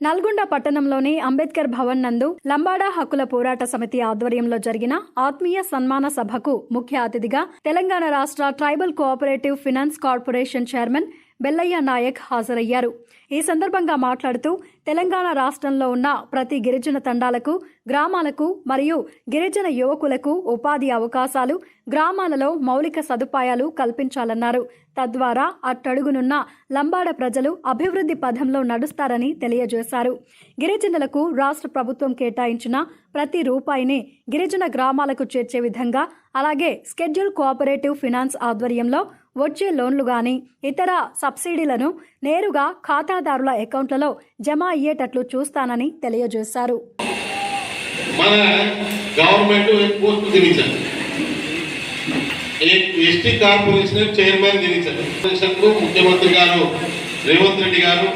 నల్గొండ పట్టణంలోని అంబేద్కర్ భవన్ నందు లంబాడా హక్కుల పోరాట సమితి ఆధ్వర్యంలో జరిగిన ఆత్మీయ సన్మాన సభకు ముఖ్య అతిథిగా తెలంగాణ రాష్ట్ర tribal cooperative finance corporation chairman Bellaiah Nayak హాజరయ్యారు. ఈ సందర్భంగా మాట్లాడుతూ తెలంగాణ రాష్ట్రంలో ఉన్న ప్రతి గిరిజన తండాలకు గ్రామాలకు మరియు గిరిజన యువకులకు ఉపాధి అవకాశాలు గ్రామాలలో మౌలిక సదుపాయాలు కల్పించాలన్నారు. తద్వారా అట్టడుగునున్న లంబాడ ప్రజలు అభివృద్ధి పథంలో నడుస్తారని తెలియజేశారు. గిరిజనులకు రాష్ట్ర ప్రభుత్వం కేటాయించిన ప్రతి రూపాయిని గిరిజన గ్రామాలకు చేర్చే విధంగా అలాగే స్కెడ్యూల్ కోఆపరేటివ్ ఫినాన్స్ ఆధ్వర్యంలో వచ్చే లోన్లు గాని ఇతర సబ్సిడీలను నేరుగా ఖాతాదారుల అకౌంట్లలో జమ అయ్యేటట్లు చూస్తానని తెలియజేశారు. మన గవర్నమెంట్ పోస్ట్ దినించారు ఎస్టీ కార్పొరేషన్ చైర్మన్ దినించారు కార్పొరేషన్కు ముఖ్యమంత్రి గారు రేవంత్ రెడ్డి గారు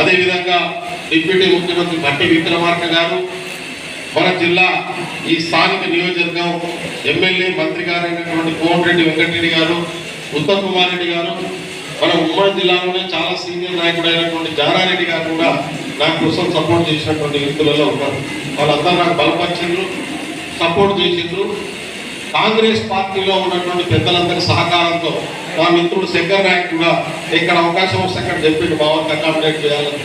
అదేవిధంగా డిప్యూటీ ముఖ్యమంత్రి భట్టి విక్రమార్క గారు మన జిల్లా ఈ స్థానిక నియోజకవర్గం ఎమ్మెల్యే మంత్రి గారైనటువంటి కోమటిరెడ్డి వెంకటరెడ్డి గారు ఉత్తమ్ కుమార్ రెడ్డి గారు మన ఉమ్మడి జిల్లాలోనే చాలా సీనియర్ నాయకుడు అయినటువంటి జానారెడ్డి గారు కూడా నా కోసం సపోర్ట్ చేసినటువంటి వ్యక్తులలో ఉన్నారు. వాళ్ళందరూ నాకు బలపరిచిండ్రు సపోర్ట్ చేసిండ్రు. కాంగ్రెస్ పార్టీలో ఉన్నటువంటి పెద్దలందరి సహకారంతో మా మిత్రుడు శంకర్ నాయక్ కూడా ఎక్కడ అవకాశం వస్తే అక్కడ చెప్పిండు బావకి అకామిడేట్ చేయాలని.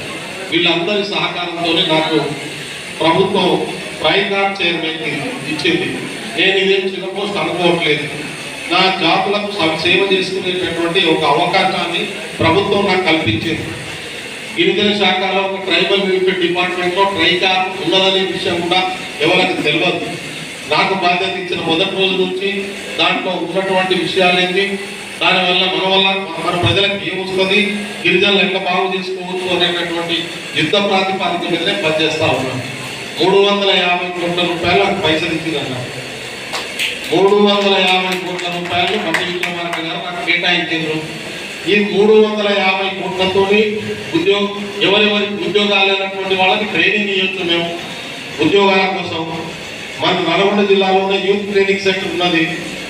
వీళ్ళందరి సహకారంతోనే నాకు ప్రభుత్వం ప్రైమ్ గార్డ్ చైర్మన్కి ఇచ్చింది. నేను ఇదేం చిన్న పోస్ట్ అనుకోవట్లేదు. నా జాతులకు సేవ చేసుకునేటటువంటి ఒక అవకాశాన్ని ప్రభుత్వం నాకు కల్పించింది. గిరిజన శాఖలో ఒక ట్రైబల్ వెల్ఫేర్ డిపార్ట్మెంట్లో ట్రైకా ఉన్నదనే విషయం కూడా ఎవరికి తెలియదు నాకు బాధ్యత ఇచ్చిన మొదటి రోజు నుంచి దాంట్లో ఉన్నటువంటి విషయాలు ఏంటి దానివల్ల మన వల్ల మన ప్రజలకు ఏమొస్తుంది గిరిజనులు ఎంత బాగు చేసుకోవచ్చు అనేటటువంటి యుద్ధ ప్రాతిపాదిక మీదనే పనిచేస్తా ఉన్నాను. మూడు వందల యాభై కోట్ల రూపాయలు పైసలు ఇచ్చిందన్నారు. మూడు వందల యాభై కోట్ల రూపాయలు మట్టి విక్రమార్క గారు నాకు కేటాయించారు. ఈ మూడు వందల యాభై కోట్లతోని ఉద్యోగ ఎవరెవరికి ఉద్యోగాలు లేనటువంటి వాళ్ళకి ట్రైనింగ్ ఇవ్వచ్చు మేము. ఉద్యోగాల కోసం. మన నల్గొండ జిల్లాలోనే యూత్ ట్రైనింగ్ సెంటర్ ఉన్నది.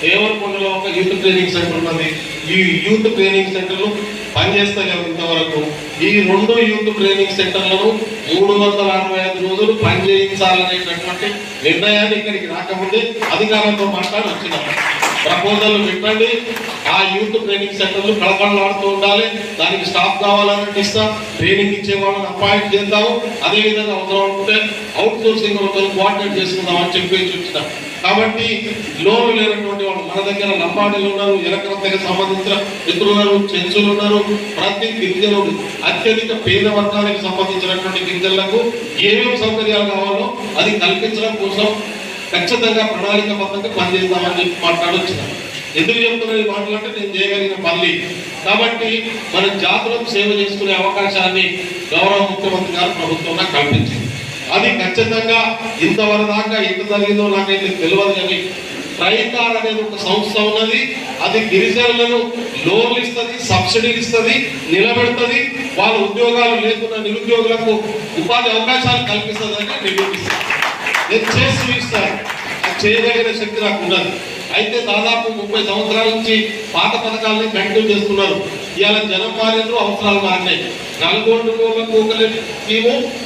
దేవరకొండలో ఒక యూత్ ట్రైనింగ్ సెంటర్ ఉన్నది. ఈ యూత్ ట్రైనింగ్ సెంటర్లు పనిచేస్తలేవు ఇంతవరకు. ఈ రెండు యూత్ ట్రైనింగ్ సెంటర్లను మూడు వందల అరవై ఐదు రోజులు పనిచేయించాలనేటటువంటి నిర్ణయాన్ని ఇక్కడికి రాకముందే అధికారంతో మాట్లాడి వచ్చినాం. ప్రపోజల్ పెట్టండి. ఆ యూత్ ట్రైనింగ్ సెంటర్లు కళకళలాడుతూ ఉండాలి. దానికి స్టాఫ్ కావాలని ఇస్తాం. ట్రైనింగ్ ఇచ్చే వాళ్ళని అపాయింట్ చేద్దాము. అదేవిధంగా అవసరం అనుకుంటే అవుట్ సోర్సింగ్ ఒకరు కోఆర్డినేట్ చేసుకుందామని చెప్పేసి వచ్చినాం. కాబట్టి లోన్ లేనటువంటి వాళ్ళు మన దగ్గర లంబాడీలు ఉన్నారు ఎలక్ట్రానిక్ సంబంధించిన మిత్రులు ఉన్నారు చెంచులు ఉన్నారు. ప్రతి గిరిజనుడు అత్యధిక పేద వర్గానికి సంబంధించినటువంటి గిరిజనులకు ఏమేమి సౌకర్యాలు కావాలో అది కల్పించడం కోసం ఖచ్చితంగా ప్రణాళికబద్ధంగా పనిచేద్దామని చెప్పి మాట్లాడొచ్చినాం ఎందుకు చెప్తున్నా ఈ మాటలు అంటే నేను చేయగలిగిన పల్లి కాబట్టి మన జాతులకు సేవ చేసుకునే అవకాశాన్ని గౌరవ ముఖ్యమంత్రి గారు ప్రభుత్వం నాకు కల్పించింది. అది ఖచ్చితంగా ఇంతవరకు దాకా ఎంత జరిగిందో నాకైతే తెలియదు కానీ ట్రైకార్ అనేది ఒక సంస్థ ఉన్నది. అది గిరిజనులను లోన్లు ఇస్తుంది సబ్సిడీలు ఇస్తుంది నిలబెడుతుంది. వాళ్ళ ఉద్యోగాలు లేకున్న నిరుద్యోగులకు ఉపాధి అవకాశాలు కల్పిస్తుంది అని నిరూపిస్తుంది నేను చేసి చూపిస్తాను. చేయదగిన శక్తి నాకు ఉన్నది. అయితే దాదాపు ముప్పై సంవత్సరాల నుంచి పాత పథకాలని కంటిన్యూ చేస్తున్నారు. ఇవాళ జనం మారినరు అవసరాలు మారినాయి. నల్గొండలకు ఒక స్కీము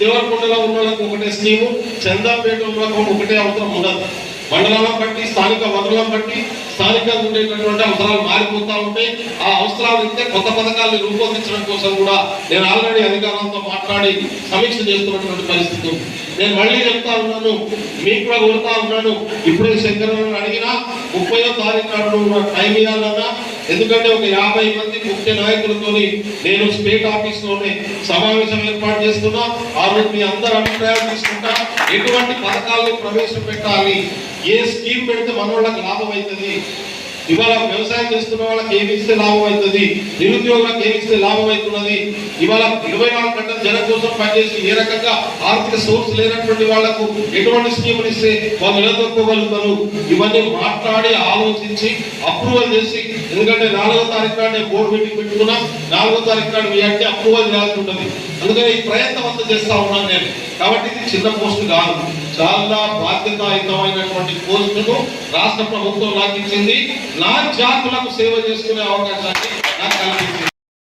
దేవరకొండలో ఉన్న వాళ్ళకి ఒకటే స్కీము చందాపేట ఉన్న ఒకటే అవసరం ఉండదు. మండలాలను బట్టి స్థానిక వనరులను బట్టి స్థానికంగా ఉండేటటువంటి అవసరాలు మారిపోతూ ఉంటాయి. ఆ అవసరాలు ఇస్తే కొత్త పథకాలను రూపొందించడం కోసం కూడా నేను ఆల్రెడీ అధికారులతో మాట్లాడి సమీక్ష చేస్తున్నటువంటి పరిస్థితి నేను మళ్ళీ చెప్తా ఉన్నాను మీకు కూడా కోరుతా ఉన్నాను. ఇప్పుడే శంకరరావు అడిగినా ముప్పై తారీఖు నాడు టైం ఇవ్వాలన్నా ఎందుకంటే ఒక యాభై మంది ముఖ్య నాయకులతోని నేను స్టేట్ ఆఫీస్లోనే సమావేశం ఏర్పాటు చేస్తున్నా. ఆ రోజు మీ అందరి అభిప్రాయాలు తీసుకుంటా. ఎటువంటి పథకాలను ప్రవేశపెట్టాలి ఏ స్కీమ్ పెడితే మన వాళ్ళకి లాభం అవుతుంది ఇవాళ వ్యవసాయం చేస్తున్న వాళ్ళకి ఏమి ఇస్తే లాభం అవుతుంది? నిరుద్యోగులకు ఏమి ఇస్తే లాభం అవుతున్నది? ఇవాళ ఇరవై నాలుగు గంటల జనం కోసం పనిచేసి ఏ రకంగా ఆర్థిక సోర్స్ లేనటువంటి వాళ్ళకు ఎటువంటి స్కీములు ఇస్తే వాళ్ళు నిలదొక్కోగలుగుతారు? ఇవన్నీ మాట్లాడి ఆలోచించి అప్రూవల్ చేసి ఎందుకంటే నాలుగో తారీఖు నాడే బోర్డు మీటింగ్ పెట్టుకున్నా. నాలుగో తారీఖు నాడు మీ అంటే అప్రూవల్ చేయాల్సి ఉంటుంది. అందుకని ఈ ప్రయత్నం అంతా చేస్తా ఉన్నాను నేను. కాబట్టి ఇది చిన్న పోస్ట్ కాదు. చాలా బాధ్యతాయుతమైనటువంటి పోస్టును రాష్ట్ర ప్రభుత్వం లాగించింది నా జాతులకు సేవ చేసుకునే అవకాశాన్ని నాకు కల్పించింది.